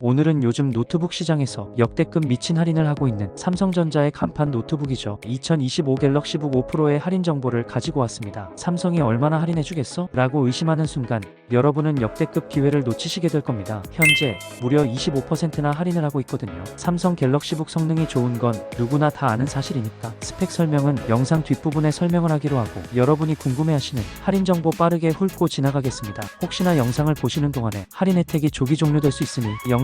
오늘은 요즘 노트북 시장에서 역대급 미친 할인을 하고 있는 삼성전자의 간판 노트북이죠. 2025 갤럭시북 5 프로의 할인 정보를 가지고 왔습니다. 삼성이 얼마나 할인해주겠어? 라고 의심하는 순간 여러분은 역대급 기회를 놓치시게 될 겁니다. 현재 무려 25%나 할인을 하고 있거든요. 삼성 갤럭시북 성능이 좋은 건 누구나 다 아는 사실이니까 스펙 설명은 영상 뒷부분에 설명을 하기로 하고 여러분이 궁금해하시는 할인 정보 빠르게 훑고 지나가겠습니다. 혹시나 영상을 보시는 동안에 할인 혜택이 조기 종료될 수 있으니 영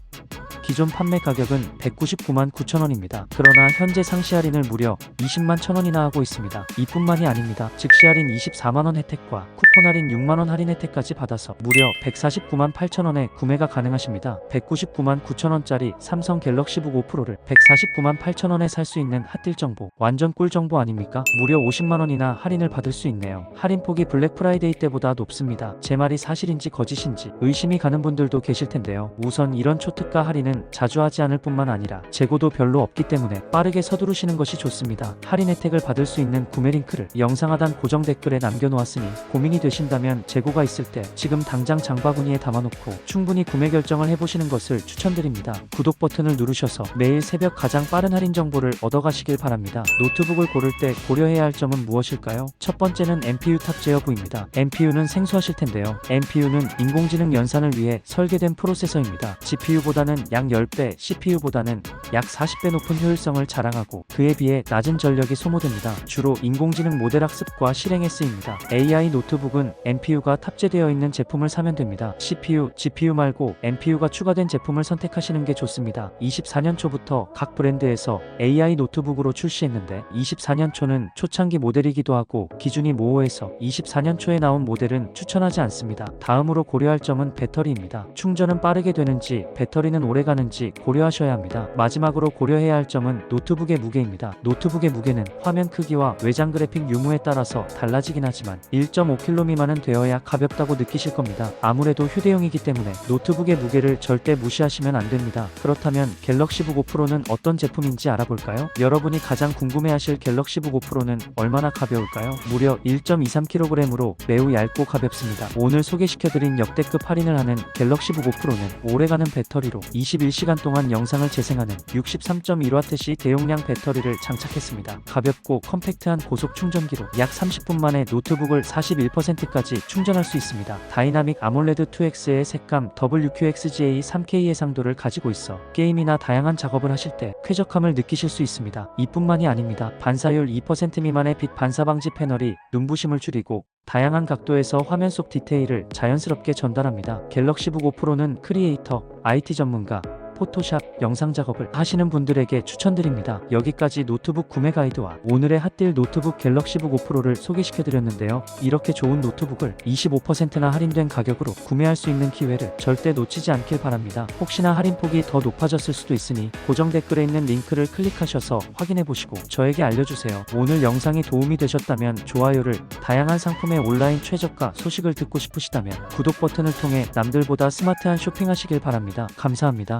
기존 판매 가격은 199만 9천원입니다. 그러나 현재 상시 할인을 무려 20만 천원이나 하고 있습니다. 이뿐만이 아닙니다. 즉시 할인 24만원 혜택과 쿠폰 할인 6만원 할인 혜택까지 받아서 무려 149만 8천원에 구매가 가능하십니다. 199만 9천원짜리 삼성 갤럭시 북 5 프로를 149만 8천원에 살 수 있는 핫딜 정보 완전 꿀 정보 아닙니까? 무려 50만원이나 할인을 받을 수 있네요. 할인 폭이 블랙 프라이데이 때보다 높습니다. 제 말이 사실인지 거짓인지 의심이 가는 분들도 계실 텐데요. 우선 이런 초특가 할인은 자주 하지 않을 뿐만 아니라 재고도 별로 없기 때문에 빠르게 서두르시는 것이 좋습니다. 할인 혜택을 받을 수 있는 구매 링크를 영상 하단 고정 댓글에 남겨놓았으니 고민이 되신다면 재고가 있을 때 지금 당장 장바구니에 담아놓고 충분히 구매 결정을 해보시는 것을 추천드립니다. 구독 버튼을 누르셔서 매일 새벽 가장 빠른 할인 정보를 얻어가시길 바랍니다. 노트북을 고를 때 고려해야 할 점은 무엇일까요? 첫 번째는 NPU 탑재 여부입니다. NPU는 생소하실 텐데요. NPU는 인공지능 연산을 위해 설계된 프로세서입니다. GPU보다는 약 10배, CPU보다는 약 40배 높은 효율성을 자랑하고 그에 비해 낮은 전력이 소모됩니다. 주로 인공지능 모델 학습과 실행에 쓰입니다. AI 노트북은 NPU가 탑재되어 있는 제품을 사면 됩니다. CPU, GPU 말고 NPU가 추가된 제품을 선택하시는 게 좋습니다. 24년 초부터 각 브랜드에서 AI 노트북으로 출시했는데 24년 초는 초창기 모델이기도 하고 기준이 모호해서 24년 초에 나온 모델은 추천하지 않습니다. 다음으로 고려할 점은 배터리입니다. 충전은 빠르게 되는지 배터리는 오래 가 는지 고려하셔야 합니다. 마지막으로 고려해야 할 점은 노트북의 무게입니다. 노트북의 무게는 화면 크기와 외장 그래픽 유무에 따라서 달라지긴 하지만 1.5kg 미만은 되어야 가볍다고 느끼실 겁니다. 아무래도 휴대용이기 때문에 노트북의 무게를 절대 무시하시면 안 됩니다. 그렇다면 갤럭시북 5 프로는 어떤 제품인지 알아볼까요? 여러분이 가장 궁금해하실 갤럭시북 5 프로는 얼마나 가벼울까요? 무려 1.23kg으로 매우 얇고 가볍습니다. 오늘 소개시켜드린 역대급 할인을 하는 갤럭시북 5 프로는 오래가는 배터리로 21시간 동안 영상을 재생하는 63.1Wc 대용량 배터리를 장착했습니다. 가볍고 컴팩트한 고속 충전기로 약 30분 만에 노트북을 41%까지 충전할 수 있습니다. 다이나믹 아몰레드 2X의 색감 WQXGA 3K 해상도를 가지고 있어 게임이나 다양한 작업을 하실 때 쾌적함을 느끼실 수 있습니다. 이뿐만이 아닙니다. 반사율 2% 미만의 빛 반사 방지 패널이 눈부심을 줄이고 다양한 각도에서 화면 속 디테일을 자연스럽게 전달합니다. 갤럭시북 5 프로는 크리에이터, IT 전문가, 포토샵, 영상 작업을 하시는 분들에게 추천드립니다. 여기까지 노트북 구매 가이드와 오늘의 핫딜 노트북 갤럭시북 5 프로를 소개시켜드렸는데요. 이렇게 좋은 노트북을 25%나 할인된 가격으로 구매할 수 있는 기회를 절대 놓치지 않길 바랍니다. 혹시나 할인폭이 더 높아졌을 수도 있으니 고정 댓글에 있는 링크를 클릭하셔서 확인해 보시고 저에게 알려주세요. 오늘 영상이 도움이 되셨다면 좋아요를 다양한 상품의 온라인 최저가 소식을 듣고 싶으시다면 구독 버튼을 통해 남들보다 스마트한 쇼핑하시길 바랍니다. 감사합니다.